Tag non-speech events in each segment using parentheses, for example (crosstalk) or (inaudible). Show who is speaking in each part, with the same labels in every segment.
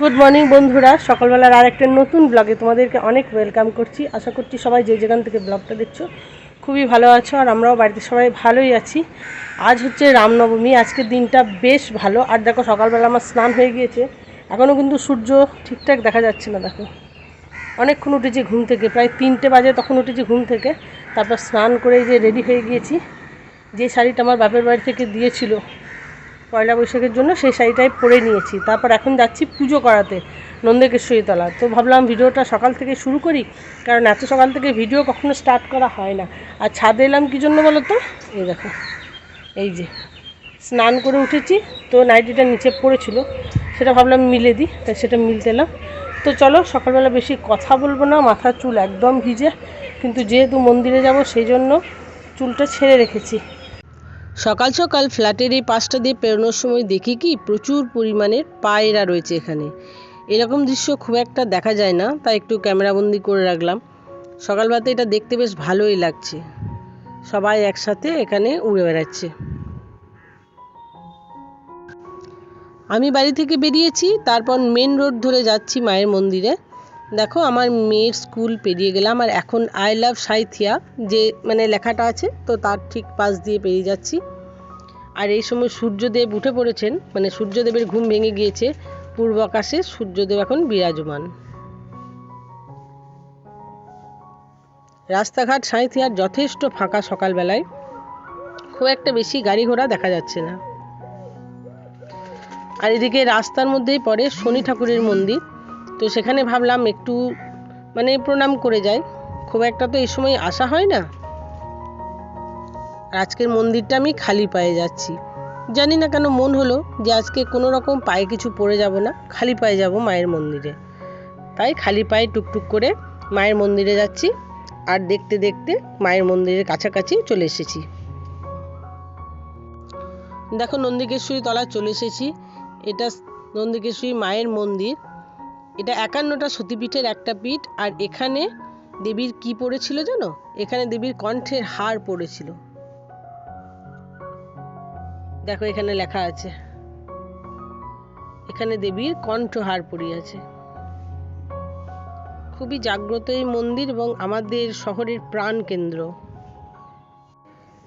Speaker 1: Good morning বন্ধুরা। সকালবেলার আর একটা নতুন ব্লগে তোমাদেরকে অনেক ওয়েলকাম করছি। আশা করছি সবাই যে যেখান থেকে ব্লগটা দেখছ, খুবই ভালো আছো, আর আমরাও বাড়িতে সবাই ভালোই আছি। আজ হচ্ছে রামনবমী, আজকের দিনটা বেশ ভালো। আর দেখো, সকালবেলা আমার স্নান হয়ে গিয়েছে। এখনও কিন্তু সূর্য ঠিকঠাক দেখা যাচ্ছে না, দেখো। অনেকক্ষণ উঠেছি ঘুম থেকে, প্রায় তিনটে বাজে তখন উঠেছি ঘুম থেকে। তারপর স্নান করে যে রেডি হয়ে গিয়েছি। যে শাড়িটা আমার বাপের বাড়ি থেকে দিয়েছিল পয়লা বৈশাখের জন্য সেই শাড়িটাই পরে নিয়েছি। তারপর এখন যাচ্ছি পুজো করাতে নন্দেকেশ্বরী তলা তো ভাবলাম ভিডিওটা সকাল থেকে শুরু করি, কারণ এত সকাল থেকে ভিডিও কখনো স্টার্ট করা হয় না। আর ছাদে এলাম কী জন্য বলো তো? এই দেখো, এই যে, স্নান করে উঠেছি, তো নাইটিটা নিচে পড়েছিল, সেটা ভাবলাম মিলে দিই, তাই সেটা মিলতে এলাম। তো চলো, সকালবেলা বেশি কথা বলব না, মাথার চুল একদম ভিজে, কিন্তু যেহেতু মন্দিরে যাব, সেই জন্য চুলটা ছেড়ে রেখেছি। সকাল সকাল ফ্ল্যাটের এই পাশটা দিয়ে পেরোনোর সময় দেখি কি প্রচুর পরিমাণের পায়রা রয়েছে এখানে। এরকম দৃশ্য খুব একটা দেখা যায় না, তাই একটু ক্যামেরাবন্দি করে রাখলাম। সকালবেলাতে এটা দেখতে বেশ ভালোই লাগছে। সবাই একসাথে এখানে উড়ে বেড়াচ্ছে। আমি বাড়ি থেকে বেরিয়েছি, তারপর মেন রোড ধরে যাচ্ছি মায়ের মন্দিরে। দেখো, আমার মেয়ের স্কুল পেরিয়ে গেলাম আর এখন আই লাভ সাইথিয়া, যে মানে লেখাটা আছে, তো তার ঠিক পাশ দিয়ে পেরিয়ে যাচ্ছি। আর এই সময় সূর্যদেব উঠে পড়েছেন মানে সূর্যদেবের ঘুম ভেঙে গিয়েছে, পূর্ব আকাশে সূর্যদেব এখন বিরাজমান। রাস্তাঘাট সাঁইথিয়ার যথেষ্ট ফাঁকা সকালবেলায়, খুব একটা বেশি গাড়ি ঘোড়া দেখা যাচ্ছে না। আর এদিকে রাস্তার মধ্যেই পড়ে শনি ঠাকুরের মন্দির তো সেখানে ভাবলাম একটু মানে প্রণাম করে যাই। খুব একটা তো এই সময় আসা হয় না। আজকের মন্দিরটা আমি খালি পায়ে যাচ্ছি। জানি না কেন মন হলো যে আজকে কোনো রকম পায়ে কিছু পরে যাব না, খালি পায়ে যাব মায়ের মন্দিরে। তাই খালি পায়ে টুকটুক করে মায়ের মন্দিরে যাচ্ছি আর দেখতে দেখতে মায়ের মন্দিরের কাছাকাছি চলে এসেছি। দেখো নন্দিকেশ্বরী তলা চলে এসেছি। এটা নন্দিকেশ্বরী মায়ের মন্দির। এটা একান্নটা সতীপীঠের একটা পীঠ, আর এখানে দেবীর কি পড়েছিল জানো? এখানে দেবীর কণ্ঠের হার পড়েছিল। দেখো এখানে লেখা আছে। এখানে দেবীর কণ্ঠহার পড়িয়াছে। খুবই জাগ্রত এই মন্দির এবং আমাদের শহরের প্রাণ কেন্দ্র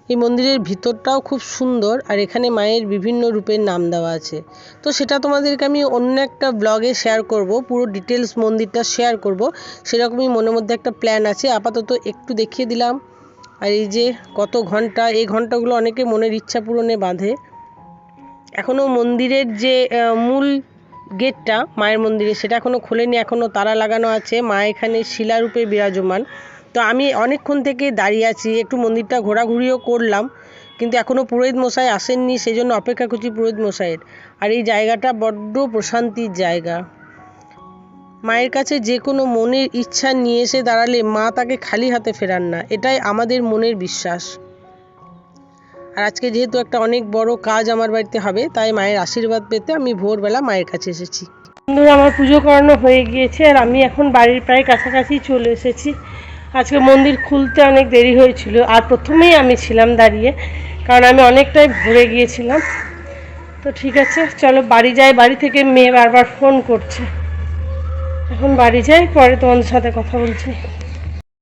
Speaker 1: এই মন্দিরের ভিতরটাও খুব সুন্দর আর এখানে মায়ের বিভিন্ন রূপের নাম দেওয়া আছে। তো সেটা তোমাদেরকে আমি অন্য একটা ব্লগে শেয়ার করব, পুরো ডিটেলস মন্দিরটা শেয়ার করব। সেরকমই মনের মধ্যে একটা প্ল্যান আছে, আপাতত একটু দেখিয়ে দিলাম। আর এই যে কত ঘণ্টা, এই ঘন্টাগুলো অনেকে মনের ইচ্ছা পূরণে বাঁধে। এখনও মন্দিরের যে মূল গেটটা মায়ের মন্দিরে, সেটা এখনও খোলেনি এখনও তালা লাগানো আছে। মা এখানে শিলারূপে বিরাজমান। তো আমি অনেকক্ষণ থেকে দাঁড়িয়ে আছি, একটু মন্দিরটা ঘোরাঘুরিও করলাম, কিন্তু এখনও পুরোহিত মশাই আসেননি সেই জন্য অপেক্ষা করছি পুরোহিত মশাইয়ের। আর এই জায়গাটা বড্ড প্রশান্তির জায়গা। মায়ের কাছে যে কোনো মনের ইচ্ছা নিয়ে এসে দাঁড়ালে মা তাকে খালি হাতে ফেরান না, এটাই আমাদের মনের বিশ্বাস। আর আজকে যেহেতু একটা অনেক বড় কাজ আমার বাড়িতে হবে, তাই মায়ের আশীর্বাদ পেতে আমি ভোরবেলা মায়ের কাছে এসেছি। আমার পুজো করানো হয়ে গিয়েছে, আর আমি এখন বাড়ির প্রায় কাছাকাছি চলে এসেছি। আজকে মন্দির খুলতে অনেক দেরি হয়েছিল, আর প্রথমেই আমি ছিলাম দাঁড়িয়ে, কারণ আমি অনেকটাই ভরে গিয়েছিলাম। তো ঠিক আছে, চলো বাড়ি যাই, বাড়ি থেকে মেয়ে বারবার ফোন করছে। এখন বাড়ি যাই, পরে তোমাদের সাথে কথা বলছি।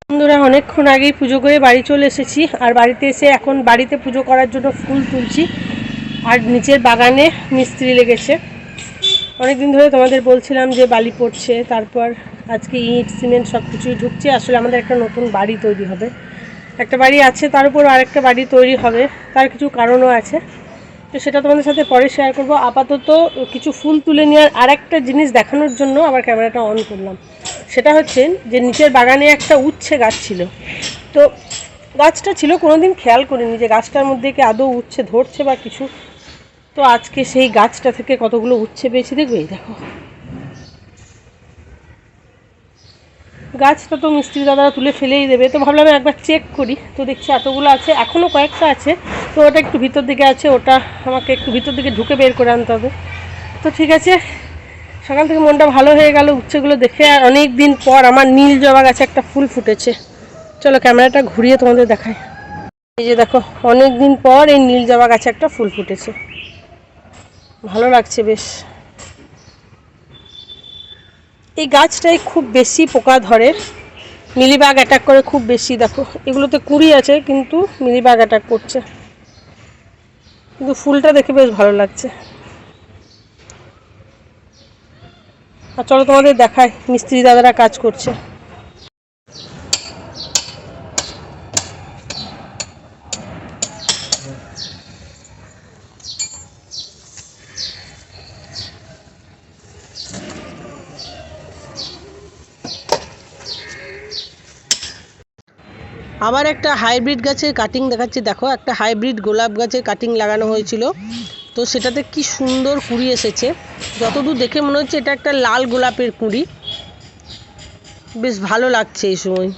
Speaker 1: বন্ধুরা, অনেকক্ষণ আগেই পুজো করে বাড়ি চলে এসেছি, আর বাড়িতে এসে এখন বাড়িতে পুজো করার জন্য ফুল তুলছি, আর নিচের বাগানে মিস্ত্রি লেগেছে। অনেকদিন ধরে তোমাদের বলছিলাম যে বালি পড়ছে, তারপর আজকে ইট, সিমেন্ট সব কিছুই ঢুকছে। আসলে আমাদের একটা নতুন বাড়ি তৈরি হবে। একটা বাড়ি আছে, তার উপর আরেকটা বাড়ি তৈরি হবে। তার কিছু কারণও আছে। তো সেটা তোমাদের সাথে পরে শেয়ার করব। আপাতত কিছু ফুল তুলে নেওয়ার আরেকটা জিনিস দেখানোর জন্য আবার ক্যামেরাটা অন করলাম। সেটা হচ্ছে যে নিচের বাগানে একটা উচ্ছে গাছ ছিল। তো গাছটা ছিল, কোনোদিন খেয়াল করিনি যে গাছটার মধ্যে কি আদৌ উচ্ছে ধরছে বা কিছু। তো আজকে সেই গাছটা থেকে কতগুলো উচ্ছে পেয়েছি দেখবে? দেখো। গাছটা তো মিস্ত্রি দাদারা তুলে ফেলেই দেবে। তো ভাবলাম একবার চেক করি। তো দেখছি এতগুলো আছে এখনও কয়েকটা আছে। তো ওটা একটু ভিতর দিকে আছে, ওটা আমাকে একটু ভিতর দিকে ঢুকে বের করে আনতে হবে। তো ঠিক আছে, সকাল থেকে মনটা ভালো হয়ে গেল, উচ্ছেগুলো দেখে আর অনেক দিন পর আমার নীল জবা গাছে একটা ফুল ফুটেছে। চলো ক্যামেরাটা ঘুরিয়ে তোমাদের দেখায় এই যে দেখো অনেক দিন পর এই নীল জবা গাছে একটা ফুল ফুটেছে। ভালো লাগছে বেশ। এই গাছটায় খুব বেশি পোকা ধরে, মিলিবাগ অ্যাটাক করে খুব বেশি, দেখো। এগুলোতে কুড়ি আছে, কিন্তু মিলিবাগ অ্যাটাক করছে। কিন্তু ফুলটা দেখে বেশ ভালো লাগছে। আর চলো তোমাদের দেখায় মিস্ত্রি দাদারা কাজ করছে। আবার একটা হাইব্রিড গাছের কাটিং দেখাচ্ছি। দেখো, একটা হাইব্রিড গোলাপ গাছের কাটিং লাগানো হয়েছিল। তো সেটাতে কি সুন্দর কুড়ি এসেছে। যতদূর দেখে মনে হচ্ছে এটা একটা লাল গোলাপের কুড়ি। বেশ ভালো লাগছে এই সময়।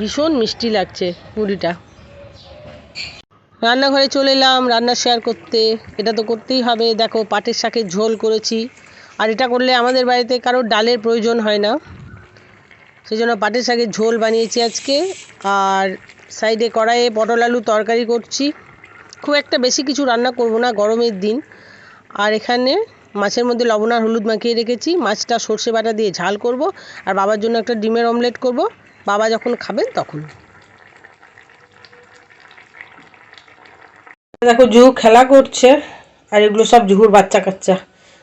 Speaker 1: ভীষণ মিষ্টি লাগছে কুড়িটা। রান্নাঘরে চলে এলাম, রান্না শেয়ার করতে। এটা তো করতেই হবে। দেখো, পাটের শাকের ঝোল করেছি। আর এটা করলে আমাদের বাড়িতে কারোর ডালের প্রয়োজন হয় না। সেই জন্য পাটের শাকের ঝোল বানিয়েছি আজকে। আর সাইডে কড়াইয়ে পটল আলু তরকারি করছি। খুব একটা বেশি কিছু রান্না করব না, গরমের দিন। আর এখানে মাছের মধ্যে লবণ আর হলুদ মাখিয়ে রেখেছি। মাছটা সর্ষে বাটা দিয়ে ঝাল করব। আর বাবার জন্য একটা ডিমের অমলেট করব। বাবা যখন খাবেন তখন। দেখো জুহু খেলা করছে, আর এগুলো সব জুহুর বাচ্চা কাচ্চা।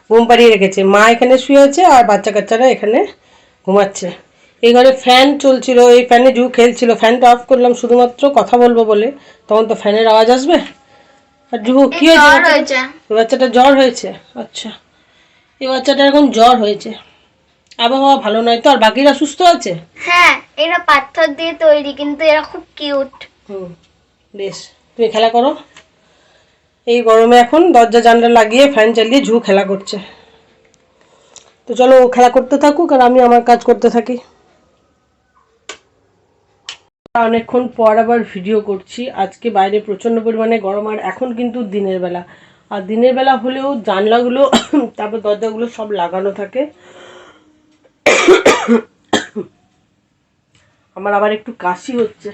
Speaker 1: ঘুম পাড়িয়ে রেখেছে। মা এখানে শুয়ে আছে আর বাচ্চা কাচ্চারা এখানে ঘুমাচ্ছে। এই ঘরে ফ্যান চলছিল এই ফ্যানে জু খেলছিল ফ্যানটা অফ করলাম শুধুমাত্র কথা বলব বলে। তখন তো ফ্যানের আওয়াজ আসবে? আর জুহু কি হয়েছে? বাচ্চাটা জ্বর হয়েছে? আচ্ছা। এই বাচ্চাটার এখন জ্বর হয়েছে। আবহাওয়া ভালো নয় তো? আর বাকিরা সুস্থ আছে?
Speaker 2: হ্যাঁ এরা পাথর দিয়ে তৈরি কিন্তু এরা খুব কিউট
Speaker 1: হুম বেশ। তুমি খেলা করো। এই গরমে এখন দরজা জানলা লাগিয়ে ফ্যান চালিয়ে ঝু খেলা করছে। তো চলো ও খেলা করতে থাকুক আর আমি আমার কাজ করতে থাকি। অনেকক্ষণ পর আবার ভিডিও করছি। আজকে বাইরে প্রচণ্ড পরিমাণে গরম আর এখন কিন্তু দিনের বেলা। আর দিনের বেলা হলেও জানলাগুলো, (coughs) তারপর দরজাগুলো সব লাগানো থাকে। (coughs) আমার আবার একটু কাশি হচ্ছে।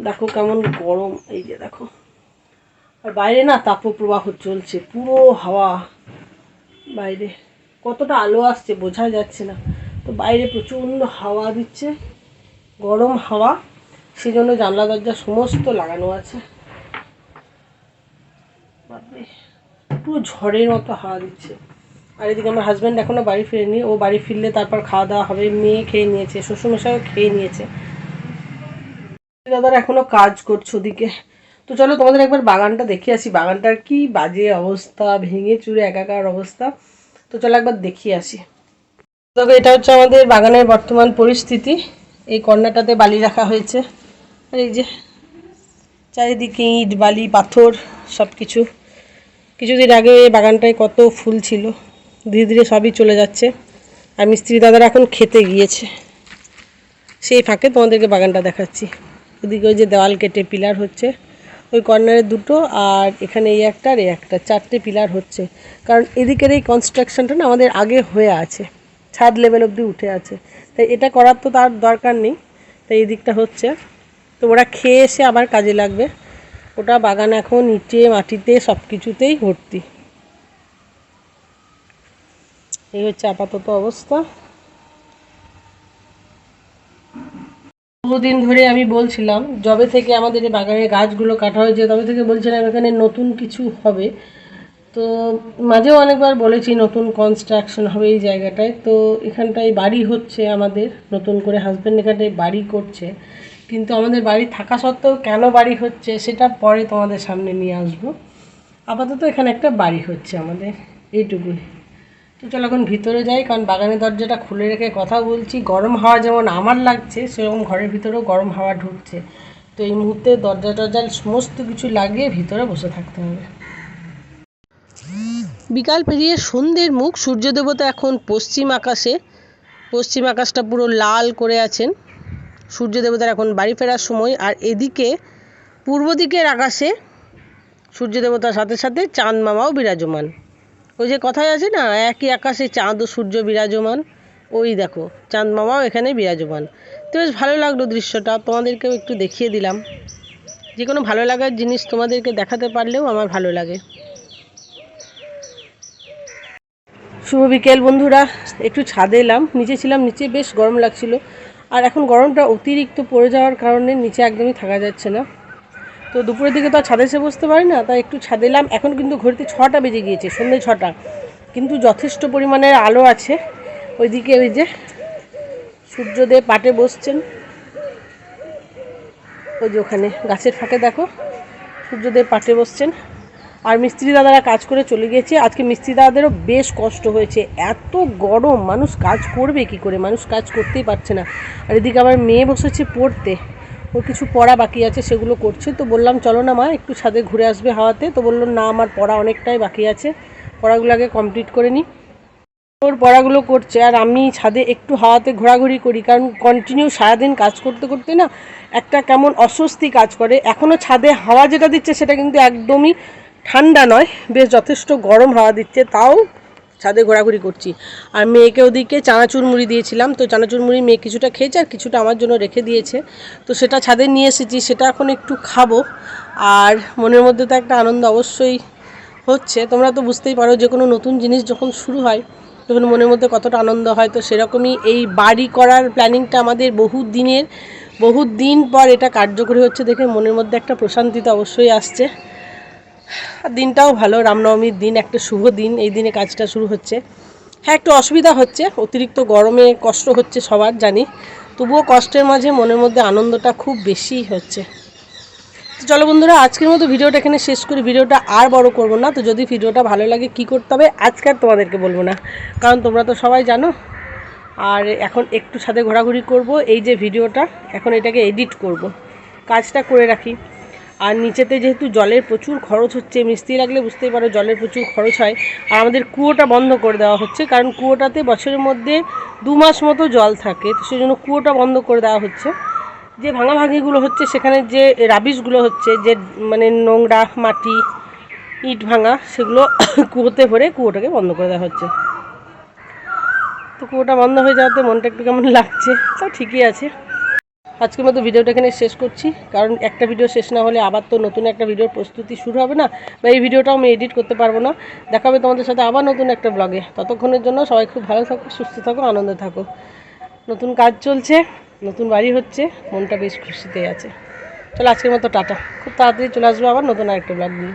Speaker 1: দেখো কেমন গরম, এই যে দেখো। আর বাইরে না তাপপ্রবাহ চলছে, পুরো হাওয়া বাইরে। কতটা আলো আসছে বোঝা যাচ্ছে না। তো বাইরে প্রচণ্ড হাওয়া দিচ্ছে, গরম হাওয়া। সেই জন্য জানলা দরজা সমস্ত লাগানো আছে। পুরো ঝড়ের মতো হাওয়া দিচ্ছে। আর এদিকে আমার হাজব্যান্ড এখনও বাড়ি ফিরেনি, ও বাড়ি ফিরলে তারপর খাওয়া দাওয়া হবে, মেয়ে খেয়ে নিয়েছে, শ্বশুরমশাইও খেয়ে নিয়েছে। দাদারা এখনও কাজ করছে ওদিকে। তো চলো তোমাদের একবার বাগানটা দেখে আসি, বাগানটার কি বাজে অবস্থা, ভেঙে চুরে একাকার অবস্থা। তো চলো একবার দেখিয়ে আসি। তবে এটা হচ্ছে আমাদের বাগানের বর্তমান পরিস্থিতি। এই কর্নারটাতে বালি রাখা হয়েছে। আর এই যে চারিদিকে ইট, বালি, পাথর সব কিছু কিছুদিন আগে বাগানটায় কত ফুল ছিল। ধীরে ধীরে সবই চলে যাচ্ছে। আর মিস্ত্রি দাদারা এখন খেতে গিয়েছে। সেই ফাঁকে তোমাদেরকে বাগানটা দেখাচ্ছি। ওদিকে ওই যে দেওয়াল কেটে পিলার হচ্ছে। ওই কর্নারে দুটো আর এখানে এই একটা আর এই একটা। চারটে পিলার হচ্ছে। কারণ এদিকের এই কনস্ট্রাকশনটা না আমাদের আগে হয়ে আছে। ছাদ লেভেল অবধি উঠে আছে। তাই এটা করার তো তার দরকার নেই। তাই এই দিকটা হচ্ছে। তো ওরা খেয়ে এসে আবার কাজে লাগবে। ওটা বাগান এখন ইটে, মাটিতে সব কিছুতেই ভর্তি। এই হচ্ছে আপাতত অবস্থা। বহুদিন ধরে আমি বলছিলাম, যবে থেকে আমাদের এই বাগানের গাছগুলো কাটা হয়েছে, তবে থেকে বলছিলাম এখানে নতুন কিছু হবে। তো মাঝেও অনেকবার বলেছি নতুন কনস্ট্রাকশন হবে এই জায়গাটায়। তো এখানটায় বাড়ি হচ্ছে আমাদের, নতুন করে হাজব্যান্ড এখানটায় বাড়ি করছে। কিন্তু আমাদের বাড়ি থাকা সত্ত্বেও কেন বাড়ি হচ্ছে সেটা পরে তোমাদের সামনে নিয়ে আসব। আপাতত এখানে একটা বাড়ি হচ্ছে আমাদের এইটুকুই তো চলো এখন ভিতরে যাই, কারণ বাগানের দরজাটা খুলে রেখে কথা বলছি। গরম হাওয়া যেমন আমার লাগছে, সেরকম ঘরের ভিতরেও গরম হাওয়া ঢুকছে। তো এই মুহূর্তে দরজা টরজা সমস্ত কিছু লাগিয়ে ভিতরে বসে থাকতে হবে। বিকাল পেরিয়ে সন্ধ্যের মুখ সূর্য দেবতা এখন পশ্চিম আকাশে। পশ্চিম আকাশটা পুরো লাল করে আছেন। সূর্য দেবতার এখন বাড়ি ফেরার সময়। আর এদিকে, পূর্ব দিকের আকাশে সূর্য দেবতার সাথে সাথে চাঁদ মামাও বিরাজমান। ওই যে কথায় আছে না, একই আকাশে চাঁদ ও সূর্য বিরাজমান। ওই দেখো, চাঁদ মামাও এখানে বিরাজমান। তো বেশ ভালো লাগল দৃশ্যটা, তোমাদেরকেও একটু দেখিয়ে দিলাম। যে কোনো ভালো লাগার জিনিস তোমাদেরকে দেখাতে পারলেও আমার ভালো লাগে। শুভ বিকেল বন্ধুরা, একটু ছাদে এলাম, নিচে ছিলাম, নিচে বেশ গরম লাগছিল। আর এখন গরমটা অতিরিক্ত পড়ে যাওয়ার কারণে নিচে একদমই থাকা যাচ্ছে না। তো দুপুরের দিকে তো আর ছাদে এসে বসতে পারি না, তাই একটু ছাদে এলাম। এখন কিন্তু ঘড়িতে ছটা বেজে গিয়েছে সন্ধ্যে ছটা। কিন্তু যথেষ্ট পরিমাণের আলো আছে। ওইদিকে ওই যে সূর্যদেব পাটে বসছেন। ওই যে ওখানে, গাছের ফাঁকে দেখো, সূর্যদেব পাটে বসছেন। আর মিস্ত্রি দাদারা কাজ করে চলে গিয়েছে। আজকে মিস্ত্রি দাদাদেরও বেশ কষ্ট হয়েছে। এত গরম, মানুষ কাজ করবে কি করে? মানুষ কাজ করতেই পারছে না। আর এদিকে আমার মেয়ে বসেছে পড়তে। ওর কিছু পড়া বাকি আছে, সেগুলো করছে। তো বললাম, চলো না মা, একটু ছাদে ঘুরে আসবে হাওয়াতে। তো বলল, না, আমার পড়া অনেকটাই বাকি আছে। পড়াগুলো আগে কমপ্লিট করে নিই। ওর পড়াগুলো করছে। আর আমি ছাদে একটু হাওয়াতে ঘোরাঘুরি করি, কারণ কন্টিনিউ সারাদিন কাজ করতে করতে না একটা কেমন অস্বস্তি কাজ করে। এখনও ছাদে হাওয়া যেটা দিচ্ছে, সেটা কিন্তু একদমই ঠান্ডা নয়, বেশ যথেষ্ট গরম হাওয়া দিচ্ছে, তাও ছাদে ঘোরাঘুরি করছি। আর মেয়েকে ওদিকে চানাচুর মুড়ি দিয়েছিলাম, তো চানাচুর মুড়ি মেয়ে কিছুটা খেয়েছে আর কিছুটা আমার জন্য রেখে দিয়েছে। তো সেটা ছাদে নিয়ে এসেছি, সেটা এখন একটু খাব। আর মনের মধ্যে তো একটা আনন্দ অবশ্যই হচ্ছে। তোমরা তো বুঝতেই পারো যে কোনো নতুন জিনিস যখন শুরু হয় তখন মনের মধ্যে কতটা আনন্দ হয়, তো সেরকমই এই বাড়ি করার প্ল্যানিংটা আমাদের বহু দিনের, বহু দিন পর এটা কার্যকরী হচ্ছে দেখে মনের মধ্যে একটা প্রশান্তি তো অবশ্যই আসছে। দিনটাও ভালো, রামনবমীর দিন, একটা শুভ দিন, এই দিনে কাজটা শুরু হচ্ছে। হ্যাঁ একটু অসুবিধা হচ্ছে, অতিরিক্ত গরমে কষ্ট হচ্ছে সবার, জানি। তবুও কষ্টের মাঝে মনের মধ্যে আনন্দটা খুব বেশি হচ্ছে। তো চলো বন্ধুরা, আজকের মতো ভিডিওটা এখানে শেষ করি। ভিডিওটা আর বড় করব না। তো যদি ভিডিওটা ভালো লাগে, কি করতে হবে, আজকে আর তোমাদেরকে বলব না। কারণ তোমরা তো সবাই জানো। আর এখন একটু সাথে ঘোরাঘুরি করব। এই যে ভিডিওটা, এখন এটাকে এডিট করব। কাজটা করে রাখি। আর নিচেতে যেহেতু জলের প্রচুর খরচ হচ্ছে, মিস্ত্রি লাগলে বুঝতেই পারো জলের প্রচুর খরচ হয়। আর আমাদের কুয়োটা বন্ধ করে দেওয়া হচ্ছে, কারণ কুয়োটাতে বছরের মধ্যে দু মাস মতো জল থাকে, তো সেই জন্য কুয়োটা বন্ধ করে দেওয়া হচ্ছে। যে ভাঙাভাঙিগুলো হচ্ছে, সেখানে যে রাবিশগুলো হচ্ছে, যে মানে নোংরা মাটি, ইট ভাঙা, সেগুলো (coughs) কুয়োতে ভরে কুয়োটাকে বন্ধ করে দেওয়া হচ্ছে। তো কুয়োটা বন্ধ হয়ে যাওয়াতে মনটা একটু কেমন লাগছে? তাও ঠিকই আছে। আজকের মতো ভিডিওটা এখানে শেষ করছি। কারণ একটা ভিডিও শেষ না হলে আবার তো নতুন একটা ভিডিওর প্রস্তুতি শুরু হবে না। বা এই ভিডিওটাও আমি এডিট করতে পারব না। দেখা হবে তোমাদের সাথে আবার নতুন একটা ব্লগে ততক্ষণের জন্য সবাই খুব ভালো থাকো, সুস্থ থাকো, আনন্দে থাকো। নতুন কাজ চলছে, নতুন বাড়ি হচ্ছে, মনটা বেশ খুশিতে আছে। চলো আজকের মতো টাটা। খুব তাড়াতাড়ি চলে আসব আবার নতুন আরেকটা ব্লগ নিয়ে।